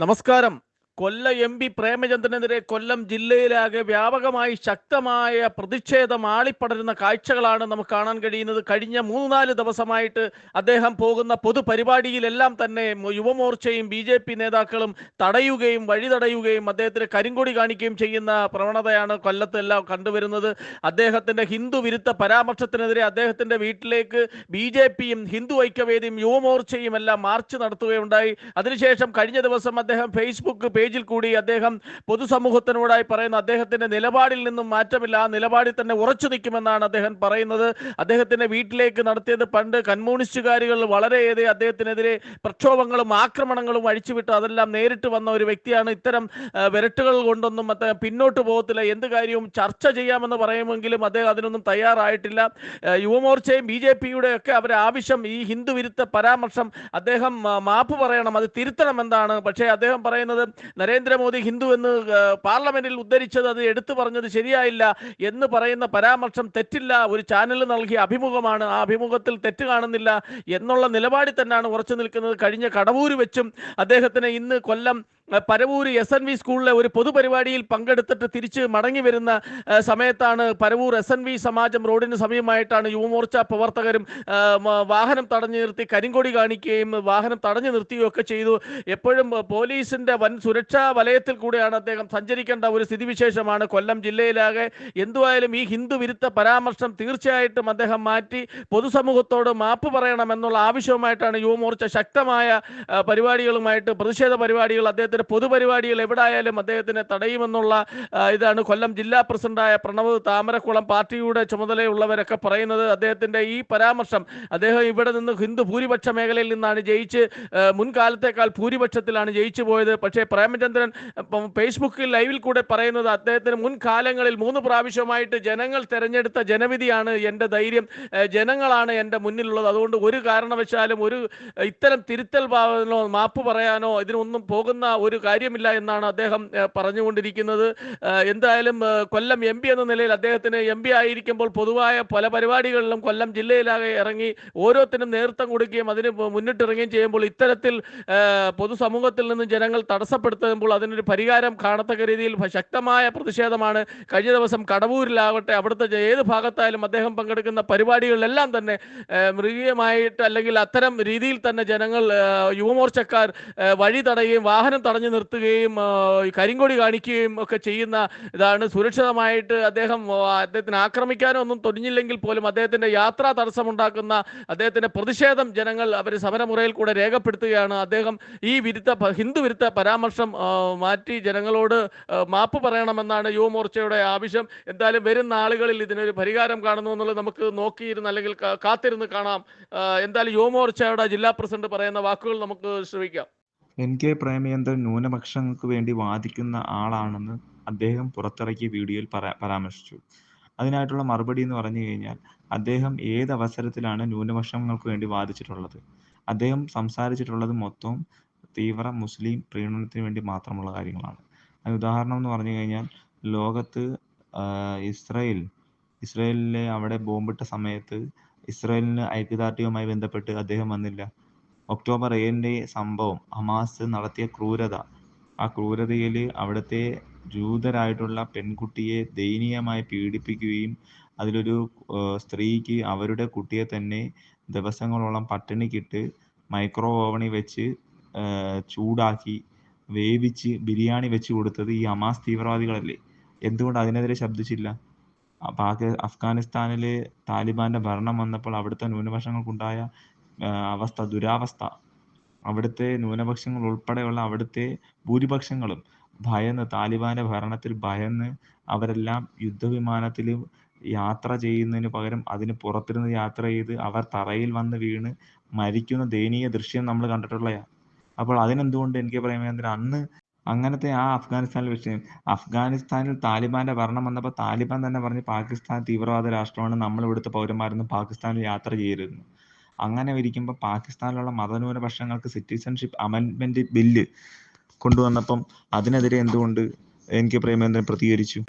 നമസ്കാരം. കൊല്ല M P പ്രേമചന്ദ്രനെതിരെ കൊല്ലം ജില്ലയിലാകെ വ്യാപകമായി ശക്തമായ പ്രതിഷേധം ആളിപ്പടരുന്ന കാഴ്ചകളാണ് നമുക്ക് കാണാൻ കഴിയുന്നത്. കഴിഞ്ഞ മൂന്ന് നാല് ദിവസമായിട്ട് അദ്ദേഹം പോകുന്ന പൊതുപരിപാടിയിലെല്ലാം തന്നെ യുവമോർച്ചയും ബി ജെ പി നേതാക്കളും തടയുകയും വഴി തടയുകയും അദ്ദേഹത്തിന് കരിങ്കൊടി കാണിക്കുകയും ചെയ്യുന്ന പ്രവണതയാണ് കൊല്ലത്തെല്ലാം കണ്ടുവരുന്നത്. അദ്ദേഹത്തിന്റെ ഹിന്ദു വിരുദ്ധ പരാമർശത്തിനെതിരെ അദ്ദേഹത്തിന്റെ വീട്ടിലേക്ക് ബി ജെ പിയും ഹിന്ദു ഐക്യവേദിയും യുവമോർച്ചയും എല്ലാം മാർച്ച് നടത്തുകയുണ്ടായി. അതിനുശേഷം കഴിഞ്ഞ ദിവസം അദ്ദേഹം ഫേസ്ബുക്ക് പേജിൽ കൂടി അദ്ദേഹം പൊതുസമൂഹത്തിനോടായി പറയുന്ന. അദ്ദേഹത്തിന്റെ നിലപാടിൽ നിന്നും മാറ്റമില്ല. ആ നിലപാടിൽ തന്നെ ഉറച്ചു നിൽക്കുമെന്നാണ് അദ്ദേഹം പറയുന്നത്. അദ്ദേഹത്തിന്റെ വീട്ടിലേക്ക് നടത്തിയത് പണ്ട് കമ്മ്യൂണിസ്റ്റുകാരികൾ വളരെയേറെ അദ്ദേഹത്തിനെതിരെ പ്രക്ഷോഭങ്ങളും ആക്രമണങ്ങളും അഴിച്ചുവിട്ട്. അതെല്ലാം നേരിട്ട് വന്ന ഒരു വ്യക്തിയാണ്. ഇത്തരം വിരട്ടുകൾ കൊണ്ടൊന്നും അദ്ദേഹം പിന്നോട്ട് പോകത്തില്ല. എന്ത് കാര്യവും ചർച്ച ചെയ്യാമെന്ന് പറയുമെങ്കിലും അദ്ദേഹം അതിനൊന്നും തയ്യാറായിട്ടില്ല. യുവമോർച്ചയും ബി ജെ പിയുടെ ഒക്കെ അവരെ ആവശ്യം ഈ ഹിന്ദു വിരുദ്ധ പരാമർശം അദ്ദേഹം മാപ്പ് പറയണം. അത് തിരുത്തണമെന്നാണ് പക്ഷേ അദ്ദേഹം പറയുന്നത് നരേന്ദ്രമോദി ഹിന്ദു എന്ന് പാർലമെന്റിൽ ഉദ്ധരിച്ചത് അത് എടുത്തു പറഞ്ഞത് ശരിയായില്ല എന്ന് പറയുന്ന പരാമർശം തെറ്റില്ല. ഒരു ചാനൽ നൽകിയ അഭിമുഖമാണ്. ആ അഭിമുഖത്തിൽ തെറ്റ് കാണുന്നില്ല എന്നുള്ള നിലപാടിൽ തന്നെയാണ് ഉറച്ചു നിൽക്കുന്നത്. കഴിഞ്ഞ കടവൂര് വെച്ചും അദ്ദേഹത്തിന് ഇന്ന് Kollam Paravoor S N V സ്കൂളിലെ ഒരു പൊതുപരിപാടിയിൽ പങ്കെടുത്തിട്ട് തിരിച്ച് മടങ്ങി വരുന്ന സമയത്താണ് പരവൂർ എസ് എൻ വി സമാജം റോഡിന് സമീപമായിട്ടാണ് യുവമോർച്ച പ്രവർത്തകരും വാഹനം തടഞ്ഞു നിർത്തി കരിങ്കൊടി കാണിക്കുകയും വാഹനം തടഞ്ഞു നിർത്തുകയും ഒക്കെ ചെയ്തു. എപ്പോഴും പോലീസിന്റെ വൻ വലയത്തിൽ കൂടെയാണ് അദ്ദേഹം സഞ്ചരിക്കേണ്ട ഒരു സ്ഥിതിവിശേഷമാണ്. കൊല്ലം ജില്ലയിലാകെ എന്തുവായാലും ഈ ഹിന്ദു വിരുദ്ധ പരാമർശം തീർച്ചയായിട്ടും അദ്ദേഹം മാറ്റി പൊതുസമൂഹത്തോട് മാപ്പ് പറയണമെന്നുള്ള ആവശ്യവുമായിട്ടാണ് യുവമോർച്ച ശക്തമായ പരിപാടികളുമായിട്ട് പ്രതിഷേധ പരിപാടികൾ അദ്ദേഹത്തിന്റെ പൊതുപരിപാടികൾ എവിടായാലും അദ്ദേഹത്തിനെ തടയുമെന്നുള്ള ഇതാണ് കൊല്ലം ജില്ലാ പ്രസിഡന്റായ പ്രണവ് താമരക്കുളം പാർട്ടിയുടെ ചുമതലയുള്ളവരൊക്കെ പറയുന്നത്. അദ്ദേഹത്തിന്റെ ഈ പരാമർശം അദ്ദേഹം ഇവിടെ നിന്ന് ഹിന്ദു ഭൂരിപക്ഷ മേഖലയിൽ നിന്നാണ് ജയിച്ച് മുൻകാലത്തേക്കാൾ ഭൂരിപക്ഷത്തിലാണ് ജയിച്ചു പോയത്. പക്ഷേ പ്രേമചന്ദ്രൻ ഇപ്പം ഫേസ്ബുക്കിൽ ലൈവിൽ കൂടെ പറയുന്നത് അദ്ദേഹത്തിന് മുൻകാലങ്ങളിൽ മൂന്ന് പ്രാവശ്യമായിട്ട് ജനങ്ങൾ തെരഞ്ഞെടുത്ത ജനവിധിയാണ് എന്റെ ധൈര്യം. ജനങ്ങളാണ് എന്റെ മുന്നിലുള്ളത്. അതുകൊണ്ട് ഒരു കാരണവശാലും ഒരു ഇത്തരം തിരുത്തൽ ഭാവനോ മാപ്പ് പറയാനോ ഇതിനൊന്നും പോകുന്ന ഒരു കാര്യമില്ല എന്നാണ് അദ്ദേഹം പറഞ്ഞുകൊണ്ടിരിക്കുന്നത്. എന്തായാലും കൊല്ലം എം എന്ന നിലയിൽ അദ്ദേഹത്തിന് എം ആയിരിക്കുമ്പോൾ പൊതുവായ പല പരിപാടികളിലും കൊല്ലം ജില്ലയിലാകെ ഇറങ്ങി ഓരോത്തിനും നേതൃത്വം കൊടുക്കുകയും അതിന് മുന്നിട്ടിറങ്ങുകയും ചെയ്യുമ്പോൾ ഇത്തരത്തിൽ പൊതുസമൂഹത്തിൽ നിന്ന് ജനങ്ങൾ തടസ്സപ്പെടുത്തുമ്പോൾ അതിനൊരു പരിഹാരം കാണത്തക്ക രീതിയിൽ ശക്തമായ പ്രതിഷേധമാണ്. കഴിഞ്ഞ ദിവസം കടവൂരിലാവട്ടെ അവിടുത്തെ ഏത് ഭാഗത്തായാലും അദ്ദേഹം പങ്കെടുക്കുന്ന പരിപാടികളിലെല്ലാം തന്നെ മൃഗീയമായിട്ട് അല്ലെങ്കിൽ അത്തരം രീതിയിൽ തന്നെ ജനങ്ങൾ യുവമോർച്ചക്കാർ വഴി തടയുകയും വാഹനം തടഞ്ഞു നിർത്തുകയും കരിങ്കൊടി കാണിക്കുകയും ഒക്കെ ചെയ്യുന്ന ഇതാണ്. സുരക്ഷിതമായിട്ട് അദ്ദേഹം അദ്ദേഹത്തിന് ആക്രമിക്കാനോ ഒന്നും തുനിഞ്ഞില്ലെങ്കിൽ പോലും അദ്ദേഹത്തിന്റെ യാത്രാ തടസ്സമുണ്ടാക്കുന്ന അദ്ദേഹത്തിന്റെ പ്രതിഷേധം ജനങ്ങൾ അവർ സമരമുറയിൽ കൂടെ രേഖപ്പെടുത്തുകയാണ്. അദ്ദേഹം ഈ വിരുദ്ധ ഹിന്ദു വിരുദ്ധ പരാമർശം മാറ്റി ജനങ്ങളോട് മാപ്പ് പറയണമെന്നാണ് യുവമോർച്ചയുടെ ആവശ്യം. എന്തായാലും വരുന്ന ആളുകളിൽ ഇതിനൊരു പരിഹാരം കാണുന്നു എന്നുള്ളത് നമുക്ക് നോക്കിയിരുന്ന് അല്ലെങ്കിൽ കാത്തിരുന്ന് കാണാം. എന്തായാലും യുവമോർച്ചയുടെ ജില്ലാ പ്രസിഡന്റ് പറയുന്ന വാക്കുകൾ നമുക്ക് ശ്രമിക്കാം എൻ കെ പ്രേമചന്ദ്രൻ ന്യൂനപക്ഷങ്ങൾക്ക് വേണ്ടി വാദിക്കുന്ന ആളാണെന്ന് അദ്ദേഹം പുറത്തിറക്കിയ വീഡിയോയിൽ പരാമർശിച്ചു. അതിനായിട്ടുള്ള മറുപടി എന്ന് പറഞ്ഞു കഴിഞ്ഞാൽ അദ്ദേഹം ഏത് അവസരത്തിലാണ് ന്യൂനപക്ഷങ്ങൾക്ക് വേണ്ടി വാദിച്ചിട്ടുള്ളത്? അദ്ദേഹം സംസാരിച്ചിട്ടുള്ളത് മൊത്തം തീവ്ര മുസ്ലിം പ്രീണനത്തിന് വേണ്ടി മാത്രമുള്ള കാര്യങ്ങളാണ്. അതിന് ഉദാഹരണം എന്ന് പറഞ്ഞു കഴിഞ്ഞാൽ ലോകത്ത് ഇസ്രയേൽ ഇസ്രായേലിലെ അവിടെ ബോംബിട്ട സമയത്ത് ഇസ്രായേലിന് ഐക്യദാർഢ്യവുമായി ബന്ധപ്പെട്ട് അദ്ദേഹം വന്നില്ല. ഒക്ടോബർ ഏഴിന്റെ സംഭവം ഹമാസ് നടത്തിയ ക്രൂരത. ആ ക്രൂരതയിൽ അവിടുത്തെ ജൂതരായിട്ടുള്ള പെൺകുട്ടിയെ ദയനീയമായി പീഡിപ്പിക്കുകയും അതിലൊരു സ്ത്രീക്ക് അവരുടെ കുട്ടിയെ തന്നെ ദിവസങ്ങളോളം പട്ടിണിക്കിട്ട് മൈക്രോ ഓവണിൽ വെച്ച് ചൂടാക്കി വേവിച്ച് ബിരിയാണി വെച്ച് കൊടുത്തത് ഈ അമാസ് തീവ്രവാദികളല്ലേ? എന്തുകൊണ്ട് അതിനെതിരെ ശബ്ദിച്ചില്ല? പാകി അഫ്ഗാനിസ്ഥാനിൽ താലിബാന്റെ ഭരണം വന്നപ്പോൾ അവിടുത്തെ ന്യൂനപക്ഷങ്ങൾക്കുണ്ടായ അവസ്ഥ ദുരാവസ്ഥ. അവിടുത്തെ ന്യൂനപക്ഷങ്ങൾ ഉൾപ്പെടെയുള്ള അവിടുത്തെ ഭൂരിപക്ഷങ്ങളും ഭയന്ന് താലിബാന്റെ ഭരണത്തിൽ ഭയന്ന് അവരെല്ലാം യുദ്ധവിമാനത്തിൽ യാത്ര ചെയ്യുന്നതിന് പകരം അതിന് പുറത്തിരുന്ന് യാത്ര ചെയ്ത് അവർ തറയിൽ വന്ന് വീണ് മരിക്കുന്ന ദയനീയ ദൃശ്യം നമ്മൾ കണ്ടിട്ടുള്ളയാ. അപ്പോൾ അതിനെന്തുകൊണ്ട് എനിക്ക് പ്രേമചന്ദ്രൻ അന്ന് അങ്ങനത്തെ ആ അഫ്ഗാനിസ്ഥാനിൽ വിഷയം? അഫ്ഗാനിസ്ഥാനിൽ താലിബാന്റെ ഭരണം വന്നപ്പോൾ താലിബാൻ തന്നെ പറഞ്ഞ് പാകിസ്ഥാൻ തീവ്രവാദ രാഷ്ട്രമാണ് നമ്മൾ ഇവിടുത്തെ പൗരന്മാരൊന്നും പാകിസ്ഥാനിൽ യാത്ര ചെയ്യരുതെന്ന്. അങ്ങനെ ഇരിക്കുമ്പോൾ പാകിസ്ഥാനിലുള്ള മതന്യൂനപക്ഷങ്ങൾക്ക് സിറ്റിസൺഷിപ്പ് അമെൻമെന്റ് ബില്ല് കൊണ്ടുവന്നപ്പം അതിനെതിരെ എന്തുകൊണ്ട് എൻ കെ പ്രേമചന്ദ്രൻ പ്രതികരിച്ചു?